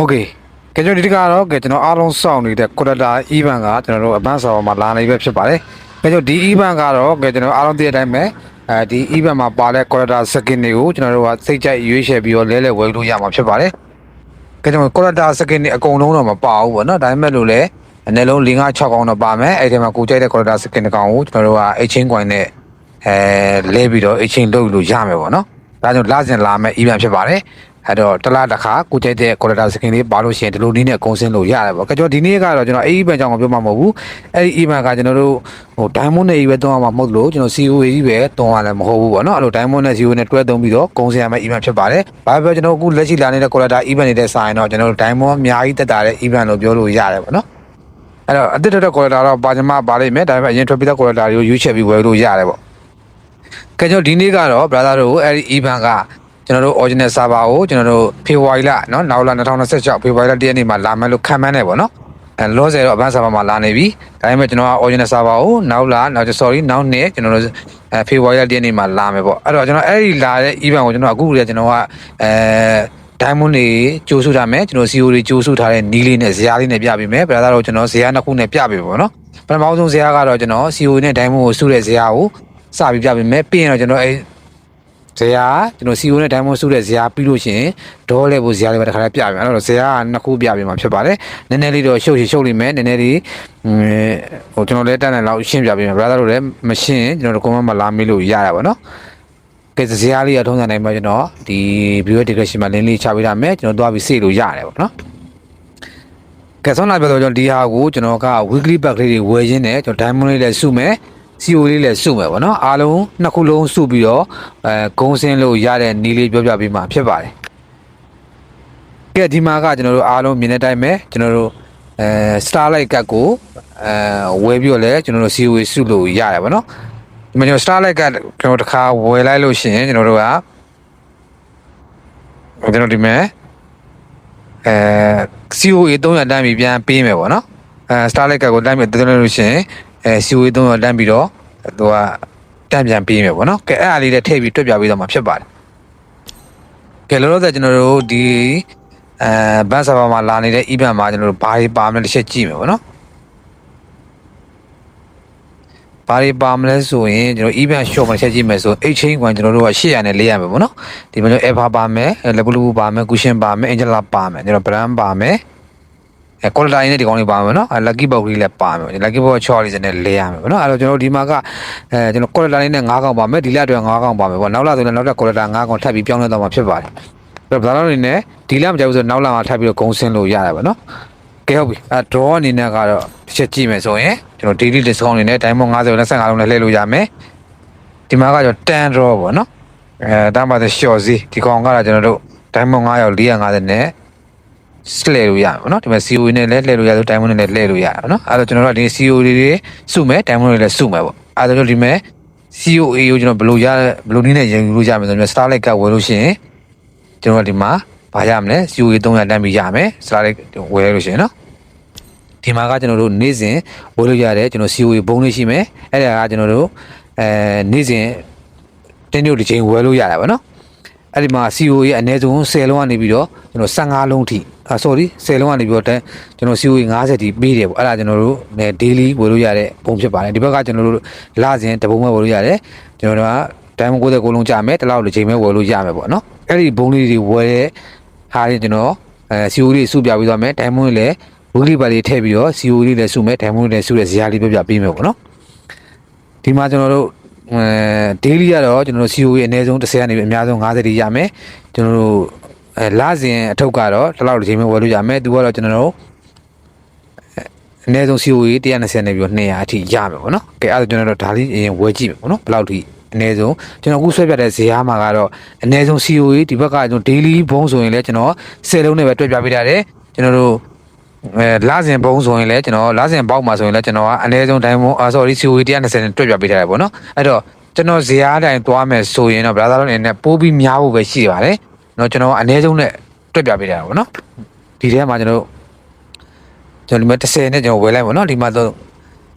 โอเคကဲကျွန်တော်ဒီတကတော့ကဲကျွန်တော်အားလုံးစောင့်နေတဲ့ quarter event ကကျွန်တော်တို့အပန်းဆောင်မှာလာနေပဲဖြစ်ပါတယ်ကဲကျွန်တော်ဒီ event ကတော့ကဲကျွန်တော်အားလုံးသိတဲ့အတိုင်းပဲအဲဒီ event မှာပါတဲ့ quarter second တွေကိုကျွန်တော်တို့ကစိတ်ကြိုက်ရွေးချယ်ပြီးတော့လဲလဲဝယ်လို့ရမှာဖြစ်ပါတယ်ကဲကျွန်တော် quarter second တွေအကုန်လုံးတော့မပါဘူးပေါ့နော်ဒါပေမဲ့လို့လည်းအနည်းလုံး5 6កောင်းတော့ပါမယ်အဲ့ဒီမှာကိုကြိုက်တဲ့ quarter second ကောင်ကိုကျွန်တော်တို့က exchange coin နဲ့အဲလဲပြီးတော့ exchange လုပ်လို့ရမယ်ပေါ့နော်ဒါကြောင့်လာစဉ်လာမဲ့ event ဖြစ်ပါတယ် အဲ့တော့တစ်လားတစ်ခါကိုကြိုက်တဲ့ quality skin လေးပါလို့ရှိရင်ဒီလိုနည်းနဲ့ကုန်းစင်းလို့ရတယ်ပေါ့။ကျွန်တော်ဒီနေ့ကတော့ကျွန်တော်အဲ့ဒီ event ကြောင့်မပြောမှာမဟုတ်ဘူး။အဲ့ဒီ event ကကျွန်တော်တို့ဟို diamond နဲ့ကြီးပဲတွန်းရမှာမဟုတ်လို့ကျွန်တော် COA ကြီးပဲတွန်းရလည်းမဟုတ်ဘူးပေါ့နော်။အဲ့လို diamond နဲ့ COA နဲ့တွဲသုံးပြီးတော့ကုန်းစင်းရမယ့် event ဖြစ်ပါတယ်။ဘာပဲပြောကျွန်တော်အခုလက်ရှိလာနေတဲ့ quality event တွေတဲ့ဆိုင်တော့ကျွန်တော်တို့ diamond အများကြီးတက်တာတဲ့ event လို့ပြောလို့ရတယ်ပေါ့နော်။အဲ့တော့အတစ်တက်တဲ့ quality တော့ပါကြမှာပါလိမ့်မယ်။ဒါပေမဲ့အရင်ထွက်ပြီးတဲ့ quality တွေကိုရွေးချယ်ပြီးဝယ်လို့ရတယ်ပေါ့။ကဲကျွန်တော်ဒီနေ့ကတော့ brother တို့အဲ့ဒီ event က ကျွန်တော်တို့ original server ကိုကျွန်တော်တို့ဖေဖော်ဝါရီလเนาะနောက်လ2026ဖေဖော်ဝါရီလ1ရက်နေ့မှာလာမယ်လို့ခံမှန်းနေပေါ့နော်အဲလောဆယ်တော့ advanced server မှာလာနေပြီဒါပေမဲ့ကျွန်တော်က original server ကိုနောက်လာနောက် sorry နောက်နေ့ကျွန်တော်တို့အဲဖေဖော်ဝါရီလ1ရက်နေ့မှာလာမယ်ပေါ့အဲ့တော့ကျွန်တော်အဲ့ဒီလာတဲ့ event ကိုကျွန်တော်အခုကကျွန်တော်ကအဲ diamond တွေကြိုးစုထားမယ်ကျွန်တော် CO တွေကြိုးစုထားတဲ့နီးလေးနဲ့ဇရာလေးနဲ့ပြပေးမယ် brother တို့ကျွန်တော်ဇရာနှစ်ခုနဲ့ပြပေးပေါ့နော်ပထမဆုံးဇရာကတော့ကျွန်တော် CO နဲ့ diamond ကိုစုတဲ့ဇရာကိုစပြီးပြပေးမယ်ပြီးရင်တော့ကျွန်တော်အဲ ဇရာကျွန်တော် CO နဲ့ diamond စုတဲ့ဇရာပြီးလို့ရှိရင်ဒေါ်လဲဖို့ဇရာလေးပဲတစ်ခါလေးပြပေးမယ်အဲ့တော့ဇရာကနှစ်ခုပြပေးမှာဖြစ်ပါတယ်နည်းနည်းလေးတော့ရှုပ်ရှုပ်လိမ့်မယ်နည်းနည်းလေးဟိုကျွန်တော်လည်းတက်တယ်လောက်ရှင်းပြပေးမယ် brother တို့လည်းမရှင်းကျွန်တော်တို့ comment မှာလာမေးလို့ရတာပါနော်ကဲဇရာလေးရထုံးစံတိုင်းမှာကျွန်တော်ဒီ video description မှာ link လေးချပေးထားမယ်ကျွန်တော်သွားပြီးစေလို့ရတယ်ပေါ့နော်ကဲဆုံးလာပြတော့ကျွန်တော်ဒီဟာကိုကျွန်တော်က weekly pack လေးတွေဝယ်ရင်းနဲ့ကျွန်တော် diamond လေးလည်းစုမယ် CO လေးလည်းစုမယ်ပေါ့နော်အားလုံးနှစ်ခုလုံးစုပြီးတော့အဲဂုံးစင်းလို့ရတဲ့နီးလေးပြောပြပေးမှာဖြစ်ပါတယ်ကဲဒီမှာကကျွန်တော်တို့အားလုံးမြင်တဲ့အတိုင်းပဲကျွန်တော်တို့အဲ starlight ကတ်ကိုအဲဝယ်ပြီးတော့လည်းကျွန်တော်တို့ CO စုလို့ရတယ်ပေါ့နော်ဒီမှာကျွန်တော် Starlight ကကျွန်တော်တစ်ခါဝယ်လိုက်လို့ရှိရင်ကျွန်တော်တို့ကကျွန်တော်ဒီမဲ့အဲ COA 300တန်းပြီးပြန်ပေးမယ်ပေါ့နော်အဲ Starlight ကကိုတန်းပြီးတက်လို့ရှိရင် အဲ COA 300တန်းပြီးတော့သူကတန်းပြန်ပေးမယ်ပေါ့နော်ကဲအဲ့အားလေးလည်းထည့်ပြီးတွက်ပြပေးတော့မှာဖြစ်ပါတယ်ကဲလောလောဆယ်ကျွန်တော်တို့ဒီအဲဘတ်ဆာဘာမှာလာနေတဲ့ event မှာကျွန်တော်တို့ဘာတွေပါမလဲတစ်ချက်ကြည့်မယ်ပေါ့နော်ဘာတွေပါမလဲဆိုရင်ကျွန်တော် event shop မှာချက်ကြည့်မယ်ဆို exchange ကကျွန်တော်တို့က800နဲ့400မယ်ပေါ့နော်ဒီမှာကျွန်တော် Alpha ပါမယ် Level 2ပါမယ် Cushion ပါမယ် Angela ပါမယ်ကျွန်တော် brand ပါမယ် အဲ quality နဲ့ဒီကောင်းလေးပါမယ်နော်အဲ lucky box လေးလည်းပါမယ် lucky box 6လေးစနဲ့400မယ်ပေါ့နော်အဲ့တော့ကျွန်တော်ဒီမှာကအဲကျွန်တော် quality နဲ့9កောင်ပါမယ်ဒီလအတွက်9កောင်ပါမယ်ပေါ့နောက်လာဆိုရင်နောက်ထပ် quality 9កောင်ထပ်ပြီးပြောင်းလဲတော့မှာဖြစ်ပါတယ်အဲ့တော့ဘာလို့လဲနေဒီလမကြောက်ဘူးဆိုနောက်လာမှာထပ်ပြီးတော့ဂုံဆင်းလို့ရတယ်ပေါ့နော် ကဲဟုတ်ပြီအဲ draw အနေနဲ့ကတော့တစ်ချက်ကြည့်မယ်ဆိုရင်ကျွန်တော် daily discount အနေနဲ့ diamond 50နဲ့55လုံးနဲ့လှည့်လို့ရမယ်ဒီမှာကကျွန်တော်10 draw ပေါ့နော်အဲဒါမှလည်း short စီဒီကောင်ကတော့ကျွန်တော်တို့ diamond 9ရောက်450နဲ့ လှည့်လို့ရမယ်ပေါ့နော်ဒီမှာ COE နဲ့လည်းလှည့်လို့ရတယ် diamond နဲ့လည်းလှည့်လို့ရတယ်ပေါ့နော်အဲဒါကျွန်တော်တို့ကဒီ COE တွေစုမယ် diamond တွေလည်းစုမယ်ပေါ့အဲဒါကျွန်တော်ဒီမဲ့ COA ကိုကျွန်တော်ဘယ်လိုရဘယ်လိုနည်းနဲ့ရင်ယူလို့ရမယ်ဆိုတော့ Starlight ကဝယ်လို့ရှိရင်ကျွန်တော်ကဒီမှာဘာရမလဲ COA 300တန်းပြီးရမယ် Starlight ဝယ်လို့ရှိရင်နော်ဒီမှာကကျွန်တော်တို့နေ့စဉ်ဝယ်လို့ရတယ်ကျွန်တော် COA ဘုံလေးရှိမယ်အဲ့ဒါကကျွန်တော်တို့အဲနေ့စဉ်တင်းတို့တစ်ချိန်ဝယ်လို့ရတယ်ဗောနော် အဲ့ဒီမှာ COA ရဲ့အနည်းဆုံး10လုံးကနေပြီးတော့ကျွန်တော်15လုံးထိအာ sorry 10လုံးကနေပြီးတော့တန်းကျွန်တော် COA 50ထိပေးတယ်ဗောအဲ့ဒါကျွန်တော်တို့ daily ဝယ်လို့ရတဲ့ပုံဖြစ်ပါတယ်ဒီဘက်ကကျွန်တော်တို့လစဉ်တပုံမဲ့ဝယ်လို့ရတယ်ကျွန်တော်တို့ကတိုင်းမကိုတဲ့ကိုလုံးကြမယ်တလောက်တစ်ချိန်ပဲဝယ်လို့ရမယ်ဗောနော်အဲ့ဒီဘုံလေးတွေဝယ်တဲ့ဟာတွေကျွန်တော်အဲ COA လေးစုပြပြီးသွားမယ်တိုင်းမလေးလည်းဝီလီပါလေးထည့်ပြီးတော့ CO လေးလည်းစုမယ်ဒိုင်မွန်လေးလည်းစုတဲ့ဇာတ်လေးပြပြပေးမယ်ပေါ့နော်ဒီမှာကျွန်တော်တို့ အဲ daily ကတော့ကျွန်တော်တို့ CO ရဲ့အနည်းဆုံး30ကနေပြီးအများဆုံး50တိရမယ်ကျွန်တော်တို့အဲလစဉ်အထုပ်ကတော့ဒီလောက်တစ်ချိန်ပဲဝယ်လို့ရမယ်သူကတော့ကျွန်တော်တို့အနည်းဆုံး CO 120နေပြီးတော့200အထိရမယ်ပေါ့နော်ကဲအဲ့ဒါကျွန်တော်တို့ဒါလေးအရင်ဝယ်ကြည့်မယ်ပေါ့နော်ဘယ်လောက်ထိအနည်းဆုံးကျွန်တော်အခုဆွဲပြတဲ့ဇာတ်မှာကတော့အနည်းဆုံး CO ဒီဘက်ကကျွန်တော် daily ဘုံဆိုရင်လည်းကျွန်တော်10လုံးနဲ့ပဲတွက်ပြပေးထားတယ်ကျွန်တော်တို့ အဲလာစဉ်ဘုံဆိုရင်လည်းကျွန်တော်လာစဉ်ပေါက်မှာဆိုရင်လည်းကျွန်တော်ကအနည်းဆုံးဒိုင်းမွန်အာ sorry COE 120နဲ့တွက်ပြပေးထားတယ်ပေါ့နော်အဲ့တော့ကျွန်တော်ဇေယျအတိုင်းသွားမယ်ဆိုရင်တော့ brother လုံးအနေနဲ့ပိုးပြီးများဖို့ပဲရှိပါတယ်နော်ကျွန်တော်အနည်းဆုံးနဲ့တွက်ပြပေးထားတာပေါ့နော်ဒီထဲမှာကျွန်တော်ကျွန်တော်ဒီမှာ30နဲ့ကျွန်တော်ဝယ်လိုက်ပေါ့နော်ဒီမှာတော့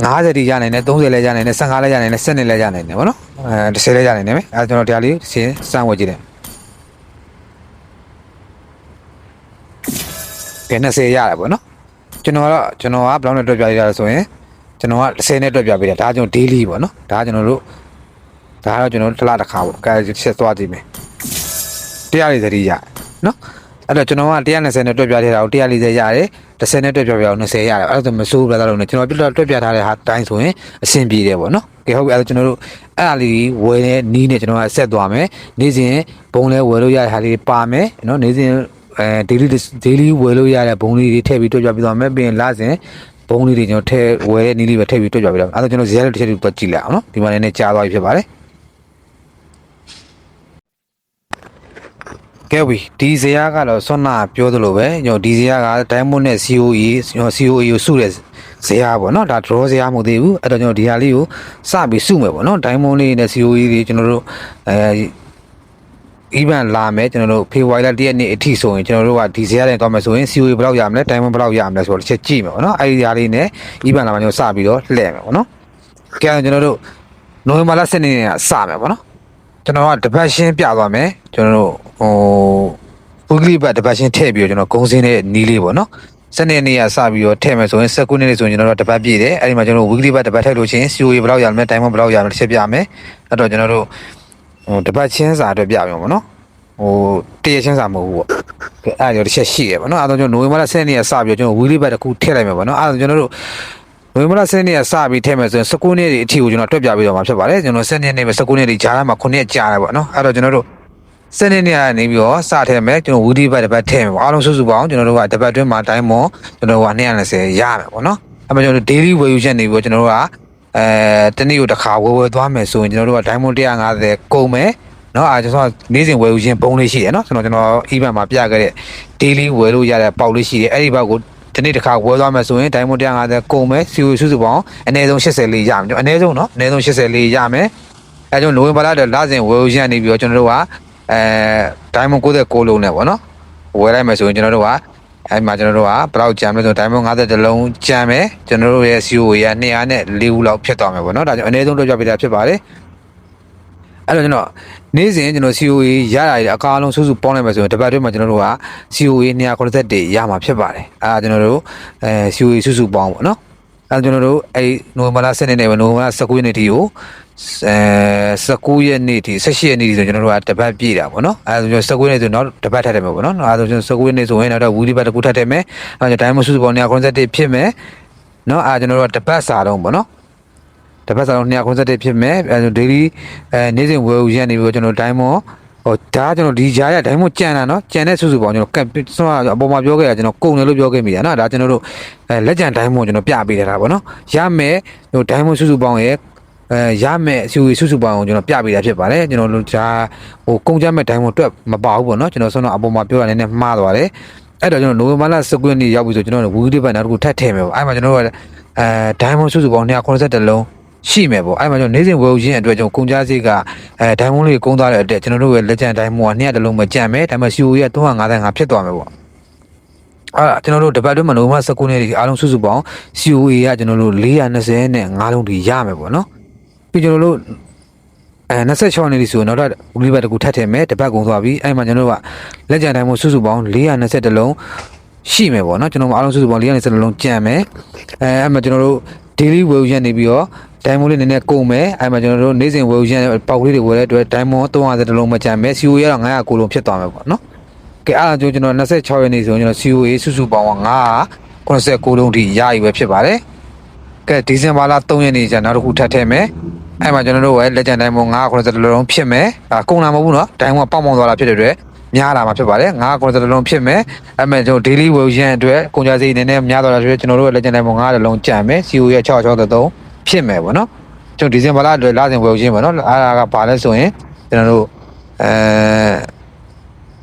50တိရနိုင်တယ်30လဲရနိုင်တယ်15လဲရနိုင်တယ်10နဲ့လဲရနိုင်တယ်ပေါ့နော်အဲ10လဲရနိုင်တယ်ပဲအဲကျွန်တော်တရားလေးစင်စမ်းဝယ်ကြည့်တယ်ကဲ20ရရတယ်ပေါ့နော် ကျွန်တော်ကတော့ကျွန်တော်ကဘယ်လောက်နဲ့တွက်ပြရလဲဆိုရင်ကျွန်တော်က10နဲ့တွက်ပြပေးတယ်ဒါကကျွန်တော် daily ပေါ့နော်ဒါကကျွန်တော်တို့ဒါကတော့ကျွန်တော်တို့တစ်လတစ်ခါပေါ့ကဲဆက်သွားကြည့်မယ်တရားလေးသတိရနော်အဲ့တော့ကျွန်တော်က120နဲ့တွက်ပြထားတာကို140ရတယ်30နဲ့တွက်ပြပြအောင်20ရတယ်အဲ့ဒါဆိုမစိုးဘူးလားတော့ကျွန်တော်ပြတွက်ပြထားတဲ့ဟာတိုင်းဆိုရင်အဆင်ပြေတယ်ပေါ့နော်ကဲဟုတ်ပြီအဲ့တော့ကျွန်တော်တို့အဲ့ဒါလေးဝယ်နေနီးနေကျွန်တော်ကဆက်သွားမယ်နေ့စဉ်ဘုံလဲဝယ်လို့ရတဲ့ဟာလေးပါမယ်နော်နေ့စဉ် အဲ daily daily ဝယ်လို့ရတဲ့ဘုံလေးတွေထည့်ပြီးတွက်ပြပြီးသွားမယ်ပြီးရင်လစဉ်ဘုံလေးတွေကျွန်တော်ထည့်ဝယ်တဲ့နီးလေးပဲထည့်ပြီးတွက်ပြပြီးတော့အဲ့တော့ကျွန်တော်ဇာတ်တစ်ချက်တူတွက်ကြည့်လိုက်အောင်နော်ဒီမှာလည်းကြားသွားပြီဖြစ်ပါတယ်ကဲဝီဒီဇရာကတော့ဆွမ်းနာပြောသလိုပဲညောဒီဇရာက diamond နဲ့ COE ညော COE ကိုစုတဲ့ဇရာပေါ့နော်ဒါ draw ဇရာမဟုတ်သေးဘူးအဲ့တော့ကျွန်တော်ဒီဟာလေးကိုစပြီးစုမယ်ပေါ့နော် diamond လေးနဲ့ COE တွေကျွန်တော်တို့အဲ even လာမယ်ကျွန်တော်တို့ဖေဖော်ဝါရီလ၁ရက်နေ့အထိဆိုရင်ကျွန်တော်တို့ကဒီဇရာနဲ့တွားမယ်ဆိုရင် COE ဘယ်လောက်ရမလဲ diamond ဘယ်လောက်ရမလဲဆိုတော့တစ်ချက်ကြည့်မယ်ပေါ့နော်အဲ့ဒီဟာလေးနဲ့ even လာမှကျွန်တော်စပြီးတော့လှည့်မယ်ပေါ့နော်ကဲကျွန်တော်တို့နိုဝင်ဘာလ7ရက်နေ့ကစမယ်ပေါ့နော်ကျွန်တော်ကတပတ်ရှင်းပြသွားမယ်ကျွန်တော်တို့ဟိုပုဂ္ဂလိဘတ်တပတ်ရှင်းထည့်ပြီးတော့ကျွန်တော်ဂုံစင်းတဲ့နီးလေးပေါ့နော်စနေနေ့ကစပြီးတော့ထည့်မယ်ဆိုရင်19နေ့ဆိုရင်ကျွန်တော်တို့တပတ်ပြည့်တယ်အဲ့ဒီမှာကျွန်တော်တို့ weekly ဘတ်တပတ်ထည့်လို့ရှိရင် COE ဘယ်လောက်ရမလဲ time ဘယ်လောက်ရမလဲတစ်ချက်ပြမယ်အဲ့တော့ကျွန်တော်တို့ ဟိုတပတ်ချင်းစာအတွက်ပြမယ်ပေါ့နော်ဟိုတရချင်းစာမဟုတ်ဘူးပေါ့ကဲအဲ့ဒါကြောင့်တစ်ချက်ရှိရပေါ့နော်အဲ့တော့ကျွန်တော်နိုဝင်ဘာလ10ရက်နေ့ကစပြီးတော့ကျွန်တော် weekly ဘတ်တစ်ခုထည့်လိုက်မယ်ပေါ့နော်အဲ့တော့ကျွန်တော်တို့ဝေမလာစနေနေ့ကစပြီးထည့်မယ်ဆိုရင်19နေ့အထိကိုကျွန်တော်တွက်ပြပြီးတော့မှာဖြစ်ပါတယ်ကျွန်တော်7နေ့နဲ့19နေ့ဒီဂျားမှာ9ရက်ကြာတယ်ပေါ့နော်အဲ့တော့ကျွန်တော်တို့7နေ့နေ့ကနေပြီးတော့စထည့်မယ်ကျွန်တော်ဝီဒီဘတ်တစ်ပတ်ထည့်မယ်ပေါ့အားလုံးစုစုပေါင်းကျွန်တော်တို့ကတစ်ပတ်အတွင်းမှာတိုင်းမောကျွန်တော်တို့က220ရမယ်ပေါ့နော်အဲ့မှာကျွန်တော်တို့ daily ဝယ်ယူချက်နေပြီးတော့ကျွန်တော်တို့က အဲတနေ့ကိုတစ်ခါဝယ်ဝယ်သွားမယ်ဆိုရင်ကျွန်တော်တို့က diamond 150ကုန်မယ်နော်အဲကျွန်တော်နေ့စဉ်ဝယ်ယူခြင်းပုံလေးရှိတယ်နော်ကျွန်တော်ကျွန်တော် event မှာပြခဲ့တဲ့ daily ဝယ်လို့ရတဲ့ပေါက်လေးရှိတယ်အဲ့ဒီပေါက်ကိုဒီနေ့တစ်ခါဝယ်သွားမယ်ဆိုရင် diamond 150ကုန်မယ် CO စုစုပေါင်းအနည်းဆုံး80လေးရမယ်ကျွန်တော်အနည်းဆုံးနော်အနည်းဆုံး80လေးရမယ်အဲကြောင့်နိုဝင်ဘာလလစဉ်ဝယ်ယူခြင်းနေပြီးတော့ကျွန်တော်တို့ကအဲ diamond 99လုံးနဲ့ပေါ့နော်ဝယ်လိုက်မယ်ဆိုရင်ကျွန်တော်တို့က အဲမှာကျွန်တော်တို့ကဘယ်လောက်ကြံမလဲဆိုတော့ diamond 50လုံးကြံမယ်ကျွန်တော်တို့ရဲ့ CO ရ200နဲ့4ဦးလောက်ဖြစ်သွားမယ်ပေါ့နော်ဒါကြောင့်အနည်းဆုံးတော့ကြပြတာဖြစ်ပါတယ်အဲ့တော့ကျွန်တော်နေ့စဉ်ကျွန်တော် COA ရတာတွေအကားလုံးစုစုပေါင်းလိုက်မယ်ဆိုရင်တစ်ပတ်အတွင်းမှာကျွန်တော်တို့က COA 290တေရမှာဖြစ်ပါတယ်အဲဒါကျွန်တော်တို့အဲ COA စုစုပေါင်းပေါ့နော်အဲဒါကျွန်တော်တို့အဲနိုဝင်ဘာလ7ရက်နေ့ပဲနိုဝင်ဘာလ19ရက်နေ့ထိကိုအဲ 19ရက်နေ့ထိ18ရက်နေ့ထိဆိုကျွန်တော်တို့ကတစ်ပတ်ပြည့်တာပေါ့နော်အဲဒါကျွန်တော်19ရက်နေ့ဆိုနောက်တစ်ပတ်ထပ်တယ်မယ်ပေါ့နော်အဲဒါကျွန်တော်19ရက်နေ့ဆိုရင်နောက်တော့ဝီလီဘတ်တစ်ခုထပ်တယ်မယ်အဲဒါတိုင်းမစုစုပေါင်း290တေဖြစ်မယ်နော်အဲကျွန်တော်တို့ကတစ်ပတ်စာတော့ပေါ့နော်တပတ်စားတော့291ဖြစ်မယ်အဲဒါ daily အဲနေ့စဉ်ဝယ်ယူရနေပြီးတော့ကျွန်တော် diamond ဟိုဒါကကျွန်တော်ဒီကြားရ diamond ကြံတာနော်ကြံတဲ့စုစုပေါင်းကျွန်တော်ကပ်ဆုံးအပေါ်မှာပြောခဲ့တာကျွန်တော်ကုန်တယ်လို့ပြောခဲ့မိတာနော်ဒါကျွန်တော်တို့အဲလက်ကြံ diamond ကျွန်တော်ပြပေးတာပေါ့နော်ရမယ်ဟို diamond စုစုပေါင်းရဲ့ အဲရမယ်အစီအစုစုပေါင်းကိုကျွန်တော်ပြပေးတာဖြစ်ပါတယ်ကျွန်တော်တို့ဒါဟိုကုန်ကြမဲ့ diamond တွက်မပါဘူးပေါ့နော်ကျွန်တော်ဆုံးတော့အပေါ်မှာပြောတာနည်းနည်းမှားသွားတယ်အဲ့တော့ကျွန်တော်နိုဝင်ဘာလ19ရက်နေ့ရောက်ပြီဆိုကျွန်တော်ဝီဒီဘတ်နောက်တစ်ခုထပ်ထည့်မယ်ပေါ့အဲ့မှာကျွန်တော်တို့အဲ diamond စုစုပေါင်း290လုံးရှိမယ်ပေါ့အဲ့မှာကျွန်တော်နေ့စဉ်ဝယ်ယူခြင်းအတွက်ကျွန်တော်ကုန်ကြစည်ကအဲဒိုင်းမွန်းလေးကုန်းသွားတဲ့အတွက်ကျွန်တော်တို့ရဲ့လက်ကျန်ဒိုင်းမွန်းက200တလုံးမကြံမယ်ဒါပေမဲ့ CU ရဲ့355ဖြစ်သွားမယ်ပေါ့အဲ့ဒါကျွန်တော်တို့တပတ်တွင်းမှာနိုဝင်ဘာ19ရက်နေ့အားလုံးစုစုပေါင်း COA ကကျွန်တော်တို့420နဲ့5လုံးထိရမယ်ပေါ့နော် ပြီးကျွန်တော်တို့အဲ26နှစ်ဒီဆိုရင်နောက်တော့ဘူးလီဘတ်တကူထပ်ထည့်မယ်တပတ်ကုန်သွားပြီအဲ့မှာကျွန်တော်တို့ကလက်ကျန်တိုင်းမို့စုစုပေါင်း420လုံးရှိမယ်ပေါ့နော်ကျွန်တော်တို့အားလုံးစုစုပေါင်း420လုံးကြံမယ်အဲအဲ့မှာကျွန်တော်တို့ daily ဝယ်ယူရနေပြီးတော့ဒိုင်မွန်လေးနည်းနည်းကုန်မယ်အဲ့မှာကျွန်တော်တို့နေ့စဉ်ဝယ်ယူရပေါက်လေးတွေဝယ်တဲ့အတွက်ဒိုင်မွန်350တလုံးမကြံမယ် COA ကတော့900ကိုလုံးဖြစ်သွားမယ်ပေါ့နော်ကဲအဲ့ဒါကြောင့်ကျွန်တော်26ရက်နေ့ဆိုရင်ကျွန်တော် COA စုစုပေါင်းက989လုံးထိရယူပဲဖြစ်ပါတယ်ကဲဒီဇင်ဘာလ3ရက်နေ့ကျနောက်တစ်ခုထပ်ထည့်မယ် အဲ့မှာကျွန်တော်တို့ရဲ့လက်ကျန်ဒိုင်မွန်990တလုံးဖြစ်မယ်အာကုန်လာမဟုတ်ဘူးနော်ဒိုင်မွန်ပေါက်ပေါက်သွားတာဖြစ်တဲ့အတွက်များလာမှာဖြစ်ပါတယ်990တလုံးဖြစ်မယ်အဲ့မဲ့ကျွန်တော် daily ဝယ်ယူရအတွက်ကုန်ကြစည်နည်းနည်းများသွားတာဆိုတော့ကျွန်တော်တို့ရဲ့လက်ကျန်ဒိုင်မွန်9တလုံးကြံမယ် COA ရဲ့663ဖြစ်မယ်ပေါ့နော်ကျွန်တော်ဒီဇင်ဘာလအတွက်လစဉ်ဝယ်ယူခြင်းပေါ့နော်အားကဘာလဲဆိုရင်ကျွန်တော်တို့အဲ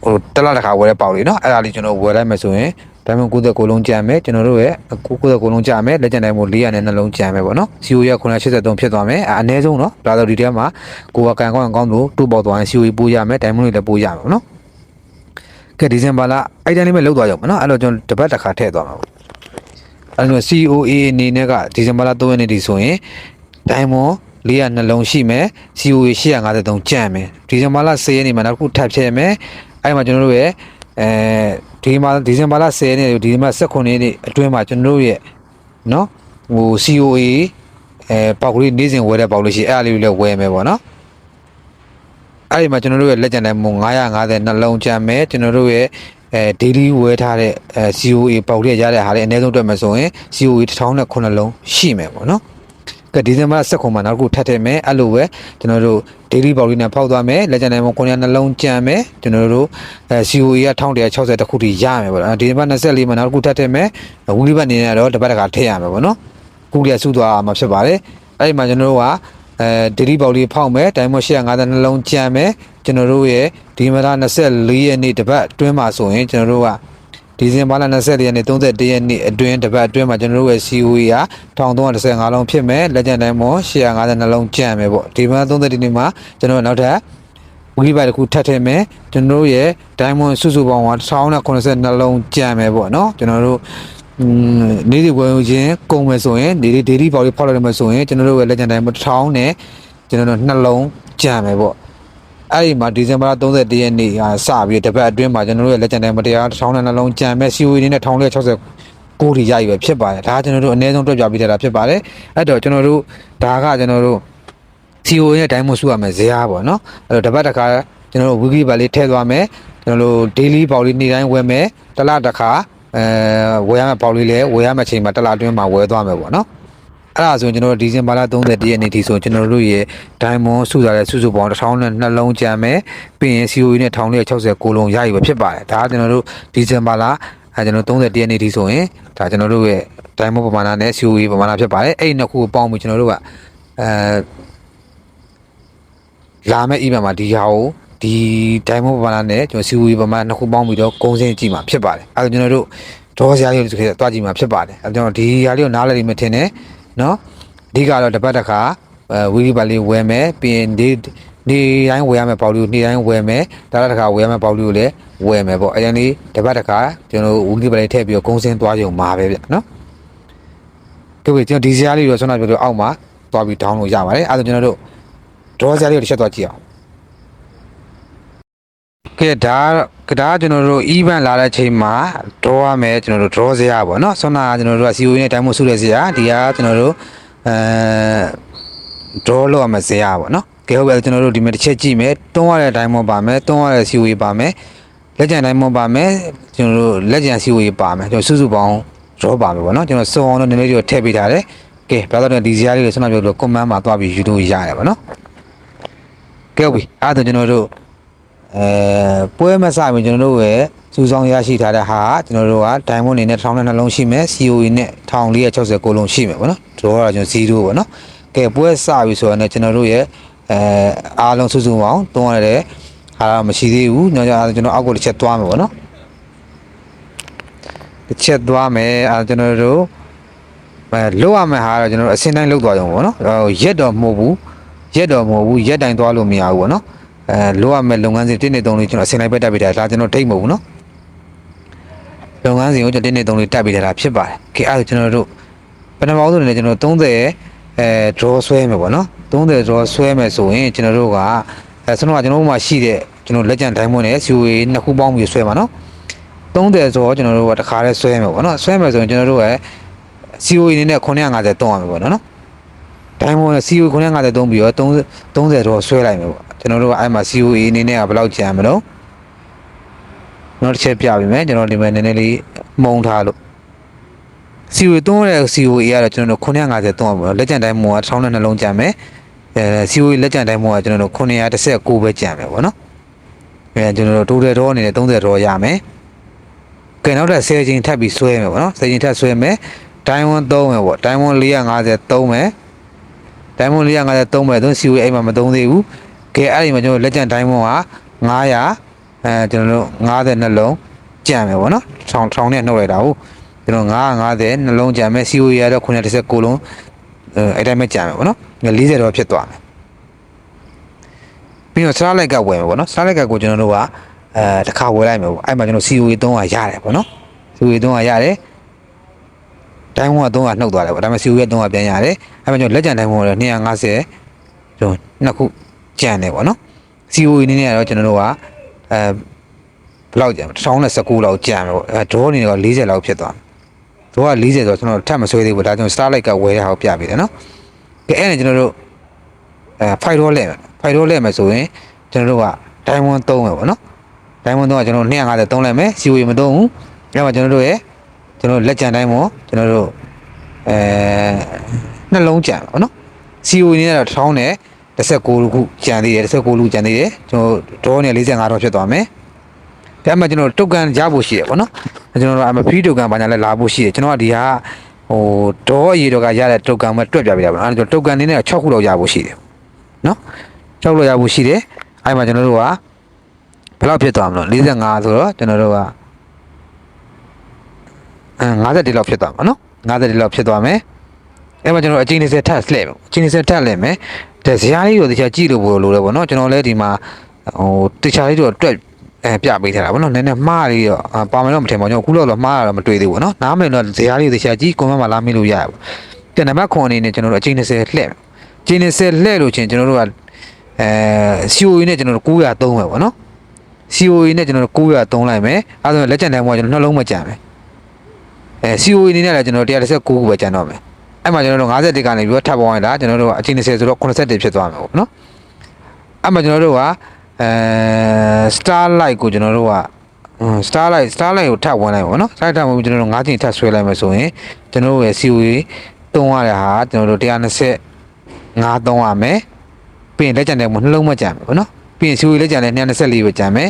ဟိုတစ်လတစ်ခါဝယ်တဲ့ပေါက်လေးနော်အဲ့ဒါလေးကျွန်တော်ဝယ်လိုက်မယ်ဆိုရင် ဒါမှမဟုတ်96လုံးကြံမယ်ကျွန်တော်တို့ရဲ့96လုံးကြံမယ်လက်ကျန်တိုင်းမို့400နဲ့နှလုံးကြံမယ်ပေါ့နော် CO ရ983ဖြစ်သွားမယ်အနည်းဆုံးနော်ဒါဆိုဒီထဲမှာကိုယ်ကကန်ကောင်းကောင်းလို့တူပေါက်သွားရင် CO ပို့ရမယ်ဒိုင်မွန်လေးလည်းပို့ရမယ်ပေါ့နော်ကဲဒီဇင်ဘာလအဲ့တိုင်းလေးပဲလောက်သွားကြအောင်ပေါ့နော်အဲ့တော့ကျွန်တော်တစ်ပတ်တစ်ခါထည့်သွားမှာပေါ့အဲ့တော့ COA အနေနဲ့ကဒီဇင်ဘာလ3ရက်နေ့ဒီဆိုရင်ဒိုင်မွန်400နှလုံးရှိမယ် COA 853ကျန်မယ်ဒီဇင်ဘာလ10ရက်နေ့မှာနောက်တစ်ခုထပ်ဖြည့်မယ်အဲ့မှာကျွန်တော်တို့ရဲ့အဲ ဒီမှာဒီဇင်ဘာလ10ရက်နေ့ဒီဇင်ဘာ18ရက်နေ့အတွင်းမှာကျွန်တော်တို့ရဲ့နော်ဟို COA အဲပေါက်ကလေးနေ့စဉ်ဝယ်တဲ့ပေါက်လို့ရှိရင်အဲ့အလေးလေးလည်းဝယ်မယ်ပေါ့နော်အဲ့ဒီမှာကျွန်တော်တို့ရဲ့လက်ကျန်တိုင်းမုံ950နှလုံးကြံမယ်ကျွန်တော်တို့ရဲ့အဲ daily ဝယ်ထားတဲ့အဲ COA ပေါက်လေးရတဲ့ဟာလေးအနည်းဆုံးတွက်မယ်ဆိုရင် COA 1009လုံးရှိမယ်ပေါ့နော်ကဲဒီဇင်ဘာ16မှာနောက်တစ်ခုထပ်ထည့်မယ်အဲ့လိုပဲကျွန်တော်တို့ daily ပေါက်လေးနဲ့ဖောက်သွားမယ်လက်ကျန်တိုင်းမုံ900နှလုံးကြံမယ်ကျွန်တော်တို့အဲ COA က1160တခုထိရမယ်ပေါ့နော်ဒီဇင်ဘာ24မှာနောက်တစ်ခုထပ်ထည့်မယ်ဝူလီဘတ်အနေနဲ့တော့တစ်ပတ်တခါထည့်ရမယ်ပေါ့နော်ကုရီးယားစုသွားမှာဖြစ်ပါတယ်အဲ့ဒီမှာကျွန်တော်တို့ကအဲဒေဒီပေါက်လေးဖောက်မယ်ဒိုင်မွန်850နှလုံးကြံမယ်ကျွန်တော်တို့ရဲ့ဒီမလာ24ရက်နေ့တပတ်အတွင်းမှာဆိုရင်ကျွန်တော်တို့က ဒီဇင်ဘာလ24ရက်နေ့31ရက်နေ့အတွင်းတပတ်အတွင်းမှာကျွန်တော်တို့ရဲ့ COE က1315လုံးဖြစ်မယ်လက်ကျန်ဒိုင်မွန်850နှလုံးကြံမယ်ပေါ့ဒီမလာ31ရက်နေ့မှာကျွန်တော်တို့နောက်ထပ်ဝီဘိုက်တစ်ခုထပ်ထည့်မယ်ကျွန်တော်တို့ရဲ့ diamond စုစုပေါင်းက1080နှလုံးကြံမယ်ပေါ့နော်ကျွန်တော်တို့อืมနေဒီဝယ်ခြင်းကုန်မယ်ဆိုရင်ဒီဒီဒေဒီပေါက်လေးဖောက်လိုက်မယ်ဆိုရင်ကျွန်တော်တို့ရဲ့လက်ကျန်တိုင်းမှာ1000နဲ့ကျွန်တော်တို့နှလုံးကြံမယ်ပေါ့ အဲ့ဒီမှာဒီဇင်ဘာလ31ရက်နေ့ဟာစပြီးတပတ်အတွင်းမှာကျွန်တော်တို့ရဲ့လက်ကျန်တိုင်းမှာတရား1000နဲ့နှလုံးကြံမယ် COE နဲ့1060ကိုထိရပြီပဲဖြစ်ပါတယ်ဒါကကျွန်တော်တို့အနည်းဆုံးတွက်ပြပေးထားတာဖြစ်ပါတယ်အဲ့တော့ကျွန်တော်တို့ဒါကကျွန်တော်တို့ CO ရဲ့ဒိုင်းမို့စုရမယ်ဇရာပေါ့နော်အဲ့တော့တပတ်တစ်ခါကျွန်တော်တို့ weekly ပါလေးထည့်သွားမယ်ကျွန်တော်တို့ daily ပေါက်လေးနေ့တိုင်းဝယ်မယ်တစ်လတစ်ခါအဲဝယ်ရမယ့်ပေါက်လေးလည်းဝယ်ရမယ့်ချိန်မှာတစ်လအတွင်းမှာဝယ်သွားမယ်ပေါ့နော် အဲ့ဒါဆိုရင်ကျွန်တော်တို့ဒီဇင်ဘာလ30ရက်နေ့ထိဆိုကျွန်တော်တို့ရဲ့ diamond စုထားတဲ့စုစုပေါင်း1000နဲ့နှလုံးကြံမယ်ပြီးရင် COE နဲ့1060လုံးရပြီပဲဖြစ်ပါတယ်ဒါကကျွန်တော်တို့ဒီဇင်ဘာလအဲကျွန်တော်30ရက်နေ့ထိဆိုရင်ဒါကျွန်တော်တို့ရဲ့ diamond ပမာဏနဲ့ COE ပမာဏဖြစ်ပါတယ်အဲ့ဒီနှစ်ခုကိုပေါင်းပြီးကျွန်တော်တို့ကအဲလာမယ့် email မှာဒီဟာကိုဒီ diamond ပမာဏနဲ့ကျွန်တော် COE ပမာဏနှစ်ခုပေါင်းပြီးတော့ကုန်းစင်းကြည့်မှာဖြစ်ပါတယ်အဲဒါကျွန်တော်တို့ဒေါ်စရာလေးကိုတွားကြည့်မှာဖြစ်ပါတယ်အဲကျွန်တော်ဒီဟာလေးကိုနားလည်နေမှထင်တယ် နော်အဓိကတော့တစ်ပတ်တစ်ခါအဲဝီဒီပါလေးဝယ်မယ်ပြီးရင်ဒီနေတိုင်းဝယ်ရမယ့်ပေါက်လေးကိုနေ့တိုင်းဝယ်မယ်ဒါတစ်ခါဝယ်ရမယ့်ပေါက်လေးကိုလည်းဝယ်မယ်ပေါ့အဲရင်လေးတစ်ပတ်တစ်ခါကျွန်တော်ဝီဒီပါလေးထည့်ပြီးတော့ကုန်းစင်းသွားကြုံမှာပဲဗျနော်ကဲကျွန်တော်ဒီစရာလေးကိုဆွမ်းနာပြောလို့အောက်မှာသွားပြီး download ရပါတယ်အဲဒါကျွန်တော်တို့ဒေါ်စရာလေးကိုတစ်ချက်သွားကြည့်အောင် ကဲဒါကဒါကျွန်တော်တို့ event လာတဲ့ချိန်မှာဒရောရမယ်ကျွန်တော်တို့ draw စရာပေါ့နော်ဆွမ်းနာကျွန်တော်တို့က COE နဲ့တိုင်းမို့စုတဲ့စရာဒီကကျွန်တော်တို့အဲ draw လုပ်ရမယ်စရာပေါ့နော်ကဲဟုတ်ပြီကျွန်တော်တို့ဒီမှာတစ်ချက်ကြည့်မယ်တွန်းရတဲ့တိုင်းမို့ပါမယ်တွန်းရတဲ့ COE ပါမယ်လက်ကျန်တိုင်းမို့ပါမယ်ကျွန်တော်တို့လက်ကျန် COE ပါမယ်ကျွန်တော်စုစုပေါင်း draw ပါမယ်ပေါ့နော်ကျွန်တော်စုံအောင်တော့နည်းနည်းလေးတော့ထည့်ပေးထားတယ်ကဲဘာလို့လဲဒီစရာလေးကိုဆွမ်းနာပြောလို့ comment မှာသွားပြီးယူလို့ရတယ်ပေါ့နော်ကဲဟုတ်ပြီအဲ့ဒါကျွန်တော်တို့ အဲပွဲမစရင်ကျွန်တော်တို့ရဲ့စူဆောင်ရရှိထားတဲ့ဟာကကျွန်တော်တို့က diamond အနေနဲ့1000နဲ့နှလုံးရှိမယ် COE နဲ့1469လုံးရှိမယ်ပေါ့နော်တို့ကတော့ကျွန်တော်0ပေါ့နော်ကဲပွဲစပြီဆိုတော့ကျွန်တော်တို့ရဲ့အဲအားလုံးစုစုပေါင်းတွန်းရတဲ့ဟာမရှိသေးဘူးညောညကျွန်တော်အောက်ကိုတစ်ချက်သွားမယ်ပေါ့နော်တစ်ချက်သွားမယ်အဲကျွန်တော်တို့အဲလောက်ရမယ်ဟာတော့ကျွန်တော်တို့အစင်းတိုင်းလောက်သွားကြအောင်ပေါ့နော်ရက်တော့မဟုတ်ဘူးရက်တော်မဟုတ်ဘူးရက်တိုင်သွားလို့မရဘူးပေါ့နော် အဲလိုရမဲ့လုပ်ငန်းစဉ်တစ်နှစ်သုံးလေးကျွန်တော်အစင်လိုက်ပဲတက်ပေးတာဒါကျွန်တော်ထိတ်မဟုတ်ဘူးနော်လုပ်ငန်းစဉ်ကိုကျွန်တော်တစ်နှစ်သုံးလေးတက်ပေးတာဖြစ်ပါတယ်ခေအဲ့ဒါကျွန်တော်တို့ပထမဆုံးအနေနဲ့ကျွန်တော်30အဲ draw ဆွဲမယ်ပေါ့နော်30 draw ဆွဲမယ်ဆိုရင်ကျွန်တော်တို့ကအဲဆိုတော့ကျွန်တော်တို့မှာရှိတဲ့ကျွန်တော်လက်ကျန် diamond နဲ့ COA နှစ်ခုပေါင်းပြီးဆွဲပါနော်30ဆိုတော့ကျွန်တော်တို့ကတစ်ခါတည်းဆွဲမယ်ပေါ့နော်ဆွဲမယ်ဆိုရင်ကျွန်တော်တို့ရဲ့ COA အနေနဲ့950တောင်းရမယ်ပေါ့နော်ဒိုင်းမွန် CO 950သုံးပြီးတော့30 30တော့ဆွဲလိုက်မယ်ပေါ့ ကျွန်တော်တို့ကအဲ့မှာ COA အနေနဲ့ကဘယ်လောက်ကျန်မလို့နောက်တစ်ချက်ပြပေးမယ်ကျွန်တော်ဒီမှာနည်းနည်းလေးမှုံထားလို့ CO သုံးရတဲ့ COA ကတော့ကျွန်တော်တို့950သုံးရပါတော့လက်ကျန်တိုင်းမွန်က1000နဲ့နှလုံးကျန်မယ်အဲ COA လက်ကျန်တိုင်းမွန်ကကျွန်တော်တို့919ပဲကျန်မယ်ပေါ့နော်အဲကျွန်တော်တို့ total draw အနေနဲ့30 draw ရမယ်ကဲနောက်ထပ်10ချိန်ထပ်ပြီးဆွဲမယ်ပေါ့နော်10ချိန်ထပ်ဆွဲမယ်ဒိုင်းဝန်းသုံးမယ်ပေါ့ဒိုင်းဝန်း450သုံးမယ်ဒိုင်းမွန်450သုံးမယ်သူ COE အိမ်မှာမသုံးသေးဘူး ကဲအဲ့ဒီမှာကျွန်တော်လက်ကျန်ဒိုင်းမွန်က900အဲကျွန်တော်တို့50နှလုံးကြံမယ်ပေါ့နော်ထောင်ထောင်နဲ့နှုတ်လိုက်တာဟုတ်ကျွန်တော်950နှလုံးကြံမယ် COE ရတော့919လုံးအဲအဲ့တိုင်းပဲကြံမယ်ပေါ့နော်40တော့ဖြစ်သွားမယ်ပြီးတော့စလာလိုက်ကဝယ်မယ်ပေါ့နော်စလာလိုက်ကကိုကျွန်တော်တို့ကအဲတစ်ခါဝယ်လိုက်မယ်ပေါ့အဲ့မှာကျွန်တော် COE 300ရတယ်ပေါ့နော် COE 300ရတယ်တိုင်းဝန်းက300နှုတ်သွားတယ်ပေါ့ဒါပေမဲ့ COE က300ပြန်ရတယ်အဲ့မှာကျွန်တော်လက်ကျန်တိုင်းဝန်းက250ကျွန်တော်နှစ်ခု ကျန်တယ်ပေါ့နော် COE နည်းနည်းကတော့ကျွန်တော်တို့ကအဲဘယ်လောက်ကြံ1019လောက်ကြံမယ်ပေါ့အဲဒရောအနေနဲ့က40လောက်ဖြစ်သွားတယ်ဒရောက40ဆိုတော့ကျွန်တော်ထပ်မဆွဲသေးဘူးဒါကြောင့် Starlight ကဝယ်တဲ့ဟာကိုပြပေးတယ်နော်ကဲအဲ့နဲ့ကျွန်တော်တို့အဲ5ဒေါ်လဲမယ်5ဒေါ်လဲမယ်ဆိုရင်ကျွန်တော်တို့က Diamond 3မယ်ပေါ့နော် Diamond 3ကကျွန်တော်253လဲမယ် COE မသုံးဘူးအဲ့မှာကျွန်တော်တို့ရဲ့ကျွန်တော်လက်ကြံတိုင်းပေါ့ကျွန်တော်တို့အဲနှလုံးကြံပေါ့နော် COE နဲ့တော့1000နဲ့ 19ခုကြံသေးတယ်19ခုကြံသေးတယ်ကျွန်တော်ဒေါ်နဲ့45ဒေါ်ဖြစ်သွားမယ်ဒါမှကျွန်တော်တုတ်ကန်ရဖို့ရှိတယ်ပေါ့နော်ကျွန်တော်တို့အမဖီးတုတ်ကန်ဘာညာလဲလာဖို့ရှိတယ်ကျွန်တော်ကဒီဟာဟိုဒေါ်အရေတော့ကရတဲ့တုတ်ကန်မဲ့တွက်ပြပေးတာပေါ့နော်အဲ့ဒါကျွန်တော်တုတ်ကန်နေနဲ့6ခုလောက်ရဖို့ရှိတယ်နော်6လောက်ရဖို့ရှိတယ်အဲ့မှာကျွန်တော်တို့ကဘယ်လောက်ဖြစ်သွားမလို့45ဆိုတော့ကျွန်တော်တို့ကအဲ50လောက်ဖြစ်သွားမှာနော်50လောက်ဖြစ်သွားမယ်အဲ့မှာကျွန်တော်အချင်း20ထပ်လှည့်မယ်အချင်း20ထပ်လှည့်မယ် ဒါဇာတ်လေးကိုတခြားကြည့်လို့ပို့လို့လည်းပေါ့နော်ကျွန်တော်လည်းဒီမှာဟိုတခြားလေးတော့တွက်အဲပြပေးထားတာပေါ့နော်နည်းနည်းမှားလေးတော့အာပါမယ်တော့မထင်ပါဘူးကျွန်တော်အခုလောက်တော့မှားတာတော့မတွေ့သေးဘူးပေါ့နော်နားမလည်တော့ဇာတ်လေးကိုတခြားကြည့်ကွန်မန့်မှာလာမေးလို့ရရပါဘူးကဲနံပါတ်9အနေနဲ့ကျွန်တော်တို့အချင်း20လှည့်မယ်အချင်း20လှည့်လို့ချင်းကျွန်တော်တို့ကအဲ COE နဲ့ကျွန်တော်တို့903ပဲပေါ့နော် COE နဲ့ကျွန်တော်တို့903လိုက်မယ်အဲဒါဆိုလက်ကျန်တိုင်းမှာကျွန်တော်နှလုံးမကြံမယ်အဲ COE အနေနဲ့လည်းကျွန်တော်119ခုပဲကြံတော့မယ် အဲ့မှာကျွန်တော်တို့51ကနေပြီးတော့ထပ်ပေါင်းရတာကျွန်တော်တို့ကအချိန်20ဆိုတော့81ဖြစ်သွားမယ်ပေါ့နော်အဲ့မှာကျွန်တော်တို့ကအဲ Starlight ကိုကျွန်တော်တို့က Starlight Starlight ကိုထပ်ဝင်လိုက်ပါတော့ Starlight ထပ်ဝင်ပြီးကျွန်တော်တို့9ချိန်ထပ်ဆွဲလိုက်မယ်ဆိုရင်ကျွန်တော်တို့ရဲ့ COE တုံးရတဲ့ဟာကျွန်တော်တို့120 5သုံးရမယ်ပြီးရင်လက်ကျန်တဲ့မနှလုံးမကြံမယ်ပေါ့နော်ပြီးရင် COE လက်ကျန်တဲ့224ပဲကြံမယ်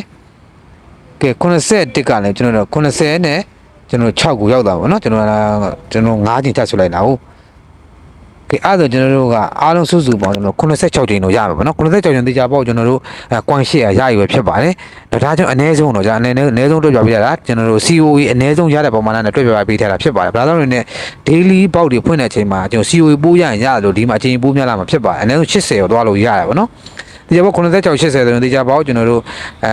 ကဲ81ကလည်းကျွန်တော်တို့80နဲ့ကျွန်တော်6ကိုရောက်တာပေါ့နော်ကျွန်တော်ကကျွန်တော်5ချိန်ထပ်ဆွဲလိုက်တာဟုတ် ကဲအဲ့ဒါကျွန်တော်တို့ကအားလုံးစုစုပေါင်းကျွန်တော်86ချိန်တော့ရမှာပေါ့နော်86ချိန်တေချာပေါ့ကျွန်တော်တို့အဲ coin share ရရပဲဖြစ်ပါတယ်ဒါဒါကြောင့်အနည်းဆုံးတော့じゃအနည်းအနည်းဆုံးတွေ့ပြပေးရတာကျွန်တော်တို့ COE အနည်းဆုံးရတဲ့ပုံမှန်နဲ့တွေ့ပြပေးထားတာဖြစ်ပါတယ်ဘာလို့လဲနဲ့ daily ပေါက်တွေဖွင့်တဲ့အချိန်မှာကျွန်တော် COE ပိုးရရင်ရတယ်လို့ဒီမှာအချိန်ပိုးများလာမှာဖြစ်ပါတယ်အနည်းဆုံး80ရောသွားလို့ရတယ်ပေါ့နော်ဒီကြောင့်86 80ဆိုရင်တေချာပေါ့ကျွန်တော်တို့အဲ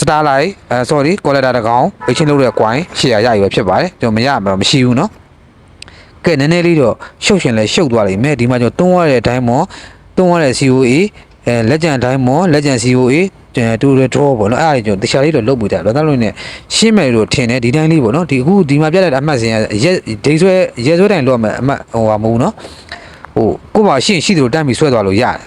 Starlight အဲ sorry ကော်လက်တာတကောင်အချင်းလို့တဲ့ coin share ရရပဲဖြစ်ပါတယ်ကျွန်တော်မရမှာမရှိဘူးနော် ကဲနည်းနည်းလေးတော့ရှုပ်ရှင်လဲရှုပ်သွားလိမ့်မယ်ဒီမှာကျွန်တော်တွန်းရတဲ့အတိုင်းမောတွန်းရတဲ့ COA အဲလက်ကျန်အတိုင်းမောလက်ကျန် COA ကျွန်တော်တူရ draw ပေါ့နော်အဲ့ဒါကြီးကျွန်တော်တခြားလေးတော့လုပ်ပြီးတာလောသားလို့နဲ့ရှင်းမယ်လို့ထင်တယ်ဒီတိုင်းလေးပေါ့နော်ဒီအခုဒီမှာပြတဲ့အမှတ်စဉ်ကရက်ဒိတ်ဆွဲရက်ဆွဲတိုင်းလို့အမှတ်အမှတ်ဟိုဟာမဟုတ်ဘူးနော်ဟိုကို့ပါရှင်းရှိတယ်လို့တန်းပြီးဆွဲသွားလို့ရတယ်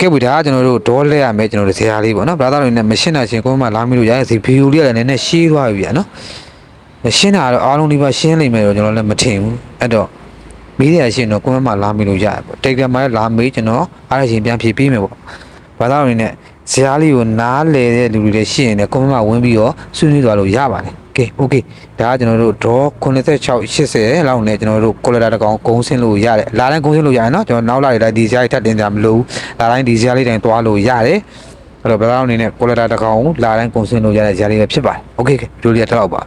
ကဲဝိဒါကျွန်တော်တို့ဒေါ်လဲရမယ်ကျွန်တော်တို့ဇာတ်လေးပေါ့နော်ဘာသာလို့နဲ့မရှင်းတာချင်းကိုယ်မှလာမိလို့ရတယ်ဒီဗီဒီယိုလေးကလည်းနည်းနည်းရှင်းသွားပြီဗျာနော် ရှင်းတာကတော့အားလုံးဒီပါရှင်းလိမ့်မယ်တော့ကျွန်တော်လည်းမထင်ဘူးအဲ့တော့မေးရရှင်းတော့ကိုယ်မှလာမေးလို့ရတယ်ပေါ့တိတ်ကမှလာမေးကျွန်တော်အားရရှင်ပြန်ဖြေပေးမယ်ပေါ့ဘာသာဝင်နဲ့ဇာတ်လေးကိုနားလေတဲ့လူတွေလည်းရှင်းနေကိုယ်မှဝင်ပြီးတော့ဆွေးနွေးသွားလို့ရပါတယ်ကဲโอเคဒါကကျွန်တော်တို့ဒေါ်96 80လောက်နဲ့ကျွန်တော်တို့ကိုလရာတကောင်ဂုံးဆင်းလို့ရတယ်လာတိုင်းဂုံးဆင်းလို့ရတယ်เนาะကျွန်တော်နောက်လာလိုက်ဒီဇာတ်လေးထပ်တင်ကြမလို့လာတိုင်းဒီဇာတ်လေးတိုင်းသွားလို့ရတယ်အဲ့တော့ဘယ်လောက်အနေနဲ့ကိုလရာတကောင်လာတိုင်းဂုံးဆင်းလို့ရတဲ့ဇာတ်လေးပဲဖြစ်ပါတယ်โอเคကဲဒီလိုလေးတော့ပါ